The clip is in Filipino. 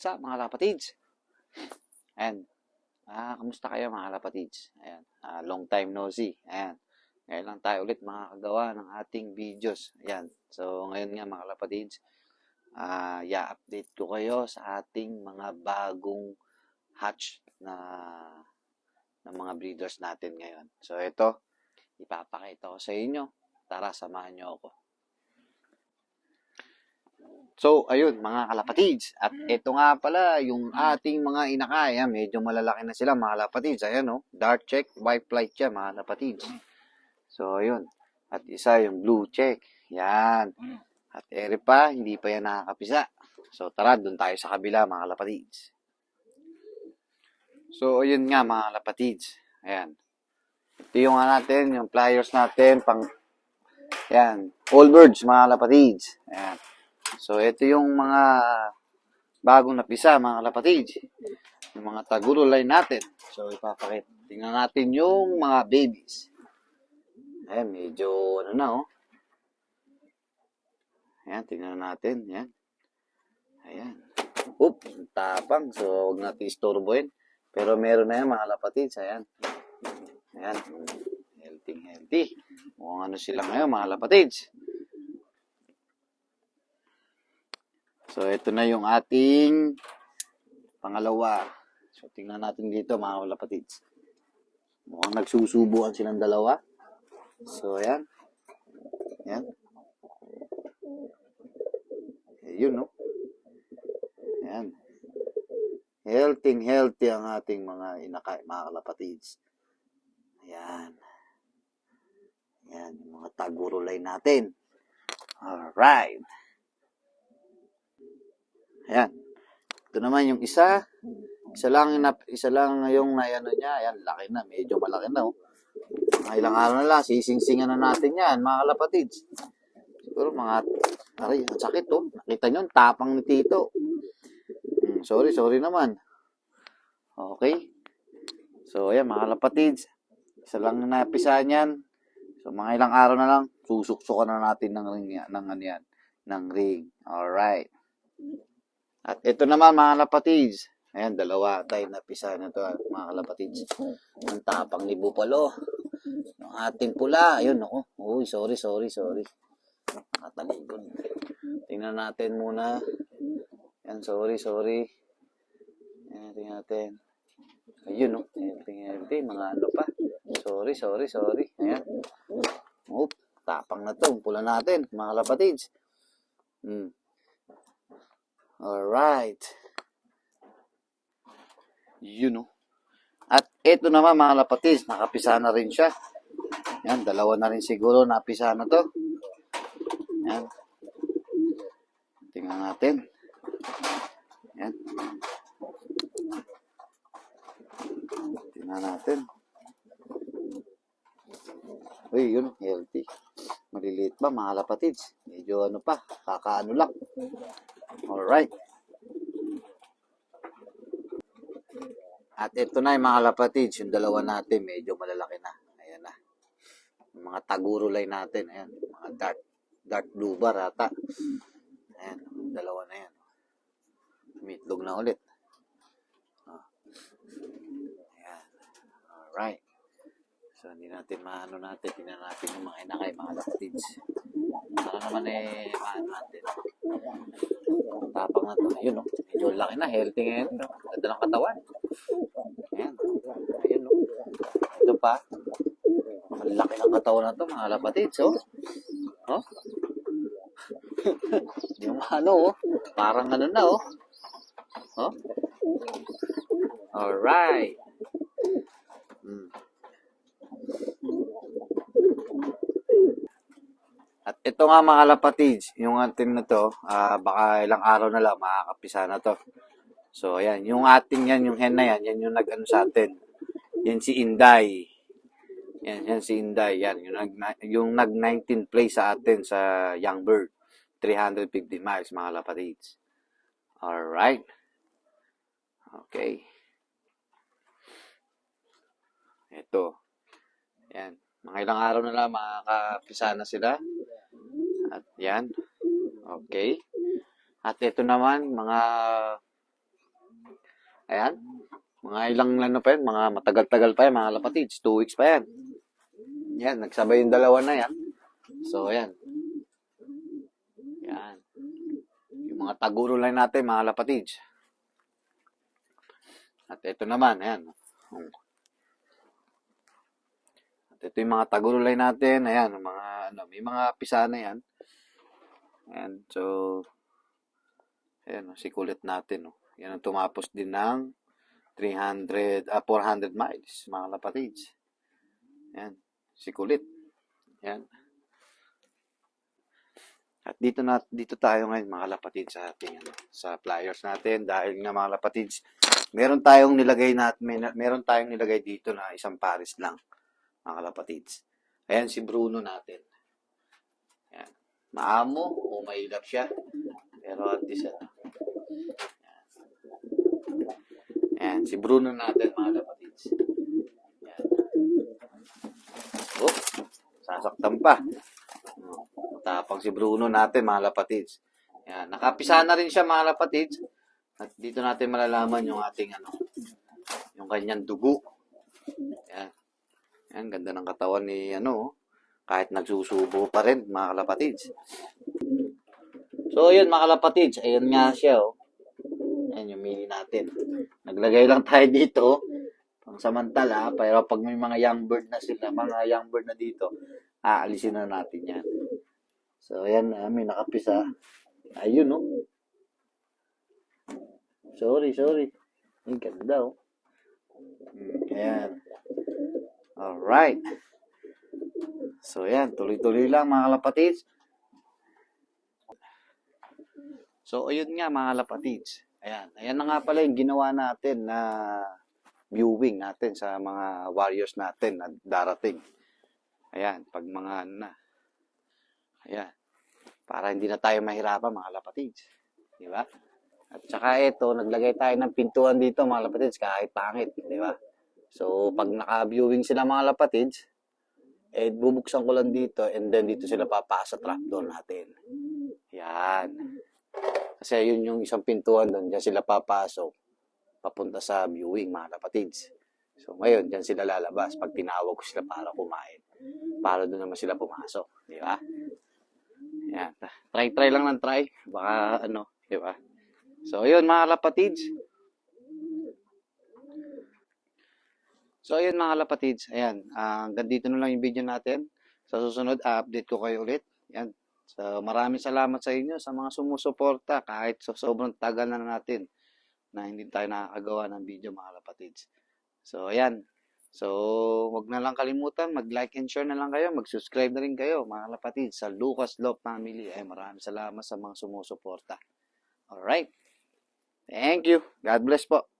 What's up mga kapatids? Ayan. Ah, kamusta kayo mga kapatids? Ayan. Ah, long time no see. Ayan. Ngayon lang tayo ulit makakagawa ng ating videos. Ayan. So, ngayon nga mga kapatids, ah, i-update ko kayo sa ating mga bagong hatch na ng mga breeders natin ngayon. So, ito, ipapakita ko sa inyo. Tara, samahan nyo ako. So, ayun, mga kalapatids. At ito nga pala, yung ating mga inakaya, medyo malalaki na sila, mga kalapatids. Ayan, oh, dark check, white flight siya, mga kalapatids. So, ayun. At isa, yung blue check. Yan. At ere pa, hindi pa yan nakakapisa. So, tara, dun tayo sa kabila, mga kalapatids. So, ayun nga, mga kalapatids. Ayan. Ito yung nga natin, yung pliers natin, pang, yan, all birds, mga kalapatids. Ayan. So, ito yung mga bagong napisa, mga kalapatids. Yung mga tagurulay natin. So, ipapakit. Tingnan natin yung mga babies. Ayan, medyo ano na, oh. Ayan, tingnan natin. Ayan. Ayan. Oop, tapang. So, huwag natin istorbohin. Pero meron na yan, mga kalapatids. Ayan. Ayan. Healthy, healthy. Mukhang ano sila ngayon, mga kalapatids. So, ito na yung ating pangalawa. So, tingnan natin dito, mga kalapatids. Mukhang nagsusubuan silang dalawa. So, ayan. Ayan. Ayun, no? Ayan. Healthy, healthy ang ating mga inakay, mga kalapatids. Ayan. Ayan, mga tagurulay natin. Alright. Ayan. Ito naman yung isa. Isa lang isa lang yung nayano niya. Ayan, laki na. Medyo malaki na. Oh. Mga ilang araw na lang. Sising-singan na natin yan, mga kalapatids. Siguro mga... Aray, sakit oh. Nakita nyo, ang tapang ni Tito. Hmm, sorry, sorry naman. Okay. So, ayan, mga kalapatids. Isa lang yung napisa niyan. So, mga ilang araw na lang, susuksukan na natin ng ring, ng ano yan, ng ring. Alright. At ito naman mga kalapatids. Ayan, dalawa tayo napisa na to mga kalapatids. Ang tapang ni Bupalo. Yung ating pula. Ayun, ako. Uy, sorry, sorry, sorry. Nakatalikod. Tingnan natin muna. Ayan, sorry, sorry. Ayan, tingnan natin. Ayun, no. Ayan, tingnan natin. Mga ano pa. Sorry, sorry, sorry. Ayan. Oop, tapang na to. Pula natin, mga kalapatids. Hmm. Alright. Yun, no. At ito naman, mga kalapatids, nakapisa na rin siya. Yan, dalawa na rin siguro napisa na to. Yan. Tingnan natin. Yan. Tingnan natin. Uy, yun, healthy. Maliliit pa, mga kalapatids. Medyo ano pa, kakaano lang. Alright. At ito na yung mga kalapatids, yung dalawa natin, medyo malalaki na. Ayan na. Yung mga tagurulay natin, ayan. Mga dark, dark blue bar ata. Ayan, dalawa na yan. Mitlog na ulit. Ah. Ayan. Alright. So, hindi natin maano natin, tingnan natin yung mga inakay, mga kapatids. Sana naman eh, maano natin. Ang tapang na to. Ayun, no? Medyo laki na, healthy ngayon. No? Ganda ng katawan. Ayan. Ayun, no? Ito pa. Ang laki ng katawan na to, mga kapatids, oh. Oh? yung ano, oh. Parang ano na, oh. Oh? Alright. Hmm. At ito nga mga kalapatids, yung atin na to, ah, baka ilang araw na lang makakapisa na to. So, ayan, yung ating yan, yung hen na yan, yan yung nag-ano sa atin. Yan si Inday. Yan, yan si Inday, yan, yung nag, yung nag 19 place sa atin sa Young Bird. 350 miles, mga kalapatids. Alright. Okay. Ito. Yan. Mga ilang araw na lang makakapisa na sila. At yan. Okay. At ito naman, mga Ayan. Mga ilang ano pa yan, mga matagal-tagal pa yan, mga kalapatids. Two weeks pa yan. Yan, nagsabay yung dalawa na yan. So, ayan. Yan. Yung mga taguro line natin, mga kalapatids. At ito naman, ayan. Ito yung mga tagurulay natin. Ayan, mga, ano, may mga pisa na yan. Ayan, so, ayan, oh, si kulit natin. Oh. Yan ang tumapos din ng 300, ah, 400 miles, mga kapatids. Ayan, si kulit. Ayan. At dito na dito tayo ngayon mga kapatid sa ating ano, sa flyers natin dahil nga mga kapatids, meron tayong nilagay na may, meron tayong nilagay dito na isang pares lang mga kalapatids. Ayan si Bruno natin. Ayan. Maamo o mailap siya. Pero at least ano. Ayan. Ayan, si Bruno natin mga kalapatids. Ayan. Oh, sasaktan pa. Matapang si Bruno natin mga lapatids. Ayan. Nakapisa na rin siya mga lapatids. At dito natin malalaman yung ating ano, yung kanyang dugo. Ayan. Ayan, ganda ng katawan ni ano, kahit nagsusubo pa rin, mga kalapatids. So, yun mga kalapatids, ayun nga siya, oh. Ayan yung mini natin. Naglagay lang tayo dito, pang samantala, pero pag may mga young bird na sila, mga young bird na dito, aalisin na natin yan. So, ayan, ah, may nakapisa. Ayun, oh. Sorry, sorry. Ang ganda, oh. Mm, Ayan. Alright. So, yan. Tuloy-tuloy lang, mga kalapatids. So, ayun nga, mga kalapatids. Ayan. Ayan na nga pala yung ginawa natin na viewing natin sa mga warriors natin na darating. Ayan. Pag mga ano na. Ayan. Para hindi na tayo mahirapan, mga kalapatids. Di ba? At saka ito, naglagay tayo ng pintuan dito, mga kalapatids, kahit pangit. Di ba? So, pag naka-viewing sila mga lapatids, eh, bubuksan ko lang dito and then dito sila papasa sa trapdoor natin. Yan. Kasi yun yung isang pintuan doon, dyan sila papasok, papunta sa viewing mga lapatids. So, ngayon, dyan sila lalabas pag tinawag ko sila para kumain. Para doon naman sila pumasok. Di ba? Yan. Try-try lang ng try. Baka ano, di ba? So, yun mga lapatids. So, ayun mga kapatids. Ayan. ah, hanggang dito na lang yung video natin. Sa susunod, update ko kayo ulit. Yan. So, maraming salamat sa inyo sa mga sumusuporta kahit so, sobrang tagal na natin na hindi tayo nakakagawa ng video mga kapatids. So, ayan. So, wag na lang kalimutan, mag-like and share na lang kayo, mag-subscribe na rin kayo mga kapatids sa Lucas Love Family. Ay, maraming salamat sa mga sumusuporta. Alright. Thank you. God bless po.